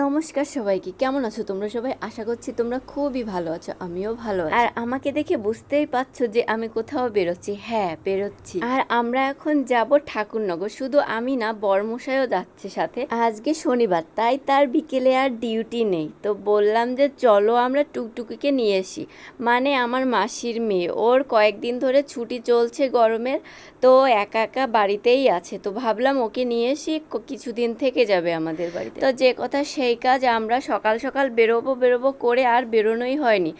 নমস্কার সবাইকে, কেমন আছো তোমরা সবাই? আশা করছি তোমরা খুবই ভালো আছো, আমিও ভালো আর আমাকে দেখে বুঝতেই পারছ যে আমি কোথাও বেরোচ্ছি। হ্যাঁ বেরোচ্ছি। আর আমরা এখন যাব ঠাকুরনগর। শুধু আমি না, বরমশাইও যাচ্ছে সাথে। আজকে শনিবার, তাই তার বিকেলে আর ডিউটি নেই। তো বললাম যে চলো আমরা টুকটুকিকে নিয়ে আসি। মানে আমার মাসির মেয়ে। ওর কয়েকদিন ধরে ছুটি চলছে গরমের, তো একা একা বাড়িতেই আছে। তো ভাবলাম ওকে নিয়ে এসি কিছুদিন থেকে যাবে আমাদের বাড়িতে। তো যে কথা সেই কাজ আমরা সকাল সকাল বেরোবো বেরোবো করে আর বেরোনোই হয়নি।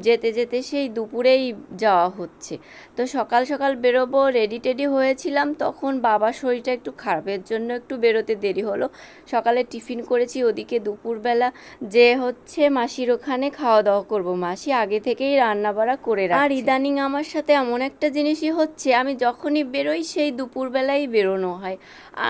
যেতে যেতে সেই দুপুরেই যাওয়া হচ্ছে। তো সকাল সকাল বেরোবো রেডি টেডি হয়েছিলাম তখন বাবার শরীরটা একটু খারাপের জন্য একটু বেরোতে দেরি হলো। সকালে টিফিন করেছি ওদিকে দুপুরবেলা যে হচ্ছে মাসির ওখানে খাওয়া দাওয়া করব। মাসি আগে থেকেই রান্না বাড়া করে রাখে আর ইদানিং আমার সাথে এমন একটা জিনিসই হচ্ছে আমি যখনই বেরোই সেই দুপুরবেলাই বেরোনো হয়।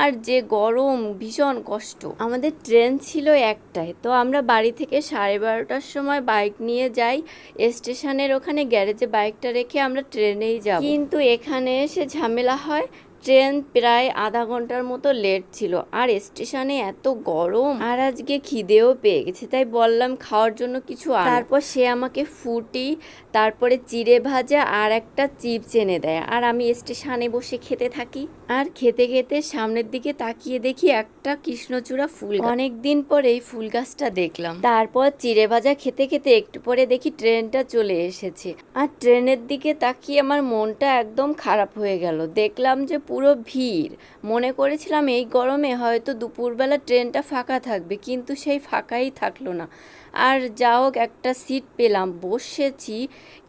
আর যে গরম ভীষণ কষ্ট। আমাদের ট্রেন ছিল একটাই। তো আমরা বাড়ি থেকে সাড়ে বারোটার সময় বাইক নিয়ে যাই। স্টেশনের ওখানে গ্যারেজে বাইকটা রেখে আমরা ট্রেনেই যাব। কিন্তু এখানে এসে ঝামেলা হয়। ট্রেন প্রায় আধা ঘণ্টার মতো লেট ছিল। আর স্টেশনে এত গরম। আর আজকে খিদেও পেয়ে গেছে। তাই বললাম খাওয়ার জন্য কিছু। তারপর সে আমাকে ফুটি, তারপরে চিড়ে ভাজা আর একটা চিপস এনে দেয়। আর আমি স্টেশনে বসে খেতে থাকি। আর খেতে খেতে সামনের দিকে তাকিয়ে দেখি একটা কৃষ্ণচূড়া ফুল অনেক দিন পরে এই ফুল গাছটা দেখলাম। তারপর চিড়ে ভাজা খেতে খেতে একটু পরে দেখি ট্রেনটা চলে এসেছে। আর ট্রেনের দিকে তাকিয়ে আমার মনটা একদম খারাপ হয়ে গেল। দেখলাম যে পুরো ভিড়। মনে করেছিলাম এই গরমে হয়তো দুপুরবেলা ট্রেনটা ফাঁকা থাকবে, কিন্তু সেই ফাঁকাই থাকল না। আর যা হোক, একটা সিট পেলাম, বসেছি,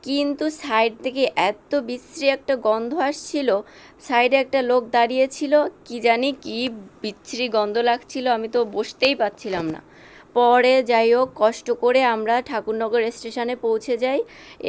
কিন্তু সাইড থেকে এত বিশ্রী একটা গন্ধ আসছিল সাইডে একটা লোক দাঁড়িয়েছিল কি জানি কি বিচ্ছিরি গন্ধ লাগছিল, আমি তো বসতেই পারছিলাম না। পরে যাই হোক, কষ্ট করে আমরা ঠাকুরনগর স্টেশনে পৌঁছে যাই।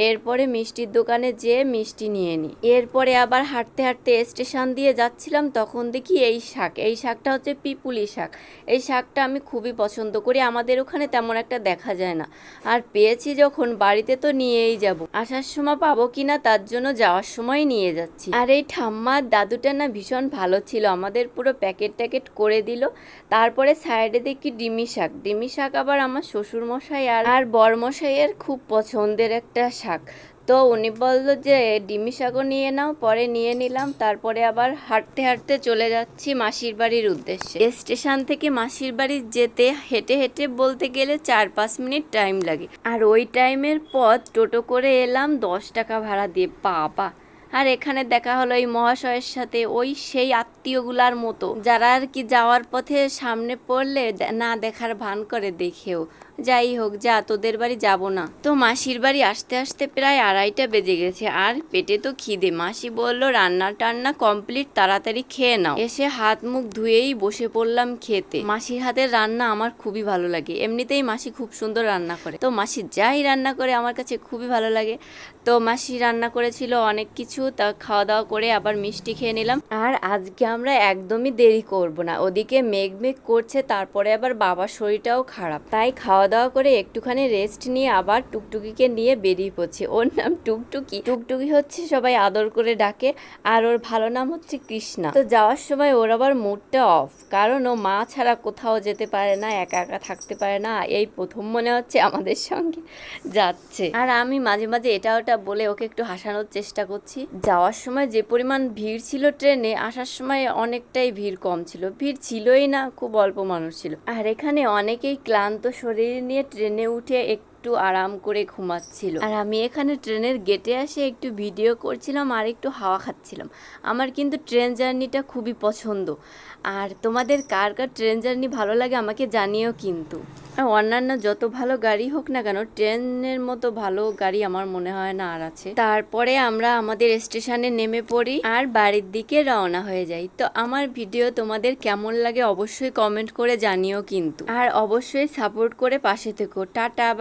এরপরে মিষ্টির দোকানে যেয়ে মিষ্টি নিয়ে নিই। এরপরে আবার হাঁটতে হাঁটতে স্টেশন দিয়ে যাচ্ছিলাম, তখন দেখি এই শাক। এই শাকটা হচ্ছে পিপুলি শাক। এই শাকটা আমি খুবই পছন্দ করি, আমাদের ওখানে তেমন একটা দেখা যায় না। আর পেয়েছি যখন, বাড়িতে তো নিয়েই যাব। আসার সময় পাবো কিনা, তার জন্য যাওয়ার সময় নিয়ে যাচ্ছি। আর এই ঠাম্মার দাদুটা না ভীষণ ভালো ছিল, আমাদের পুরো প্যাকেট ট্যাকেট করে দিল। তারপরে সাইডে দেখি ডিমি শাক। ডিমি শাক আবার আমার শ্বশুর মশাই আর আর বরমশাইয়ের খুব পছন্দের একটা শাক। তো উনি বলল যে, ডিমি শাকও নিয়ে নাও, পরে নিয়ে নিলাম, তারপরে আবার হাঁটতে হাঁটতে চলে যাচ্ছি মাসির বাড়ির উদ্দেশ্যে। স্টেশন থেকে মাসির বাড়ি যেতে হেঁটে হেঁটে বলতে গেলে চার পাঁচ মিনিট টাইম লাগে। আর ওই টাইমের পথ টোটো করে এলাম, দশ টাকা ভাড়া দিয়ে। বাবা! আর এখানে দেখা হলো এই মহাশয়ের সাথে ওই সেই আত্মীয়গুলার মতো। যারা আর কি যাওয়ার পথে সামনে পড়লে না দেখার ভান করে দেখেও। যাই হোক, যা, তোদের বাড়ি যাব না। তো মাসির বাড়ি আসতে আসতে প্রায় আড়াইটা বেজে গেছে। আর পেটে তো খিদে। মাসি বলল, রান্না টান্না কমপ্লিট, তাড়াতাড়ি খেয়ে নাও। এসে হাত মুখ ধুয়েই বসে পড়লাম খেতে। মাসির হাতের রান্না আমার খুবই ভালো লাগে। এমনিতেই মাসি খুব সুন্দর রান্না করে। তো মাসি যাই রান্না করে, আমার কাছে খুবই ভালো লাগে। তো মাসি রান্না করেছিল অনেক কিছু। তা খাওয়া দাওয়া করে আবার মিষ্টি খেয়ে নিলাম। আর আজকে আমরা একদমই দেরি করব না। ওদিকে মেঘ মেঘ করছে, তারপরে আবার বাবার শরীরটাও খারাপ। তাই খাওয়া দাওয়া করে একটুখানি রেস্ট নিয়ে আবার টুকটুকিকে নিয়ে বেরিয়ে পড়ছি। ওর নাম টুকটুকি। টুকটুকি হচ্ছে সবাই আদর করে ডাকে। আর ওর ভালো নাম হচ্ছে কৃষ্ণা। তো যাওয়ার সময় ওর আবার মুডটা অফ কারণ ও মা ছাড়া কোথাও যেতে পারে না, একা একা থাকতে পারে না। এই প্রথম মনে হচ্ছে আমাদের সঙ্গে যাচ্ছে। আর আমি মাঝে মাঝে এটা ওটা বলে ওকে একটু হাসানোর চেষ্টা করছি। যাওয়ার সময় যে পরিমাণ ভিড় ছিল ট্রেনে, আসার সময় অনেকটাই ভিড় কম ছিল। ভিড় ছিলই না, খুব অল্প মানুষ ছিল। আর এখানে অনেকেই ক্লান্ত শরীর নিয়ে ট্রেনে উঠে একটু আরাম করে ঘুমাচ্ছিল। আর আমি এখানে ট্রেনের গেটে এসে একটু ভিডিও করছিলাম আর একটু হাওয়া খাচ্ছিলাম। আমার কিন্তু ট্রেন জার্নিটা খুবই পছন্দ। আর তোমাদের কার কার ট্রেন জার্নি ভালো লাগে আমাকে জানিও কিন্তু। আর অন্যান্য যত ভালো গাড়ি হোক না কেন, ট্রেনের মতো ভালো গাড়ি আমার মনে হয় না আর আছে। তারপরে আমরা আমাদের স্টেশনে নেমে পড়ি আর বাড়ির দিকে রওনা হয়ে যাই। তো আমার ভিডিও তোমাদের কেমন লাগে অবশ্যই কমেন্ট করে জানিও কিন্তু। আর অবশ্যই সাপোর্ট করে পাশে থেকো। টাটা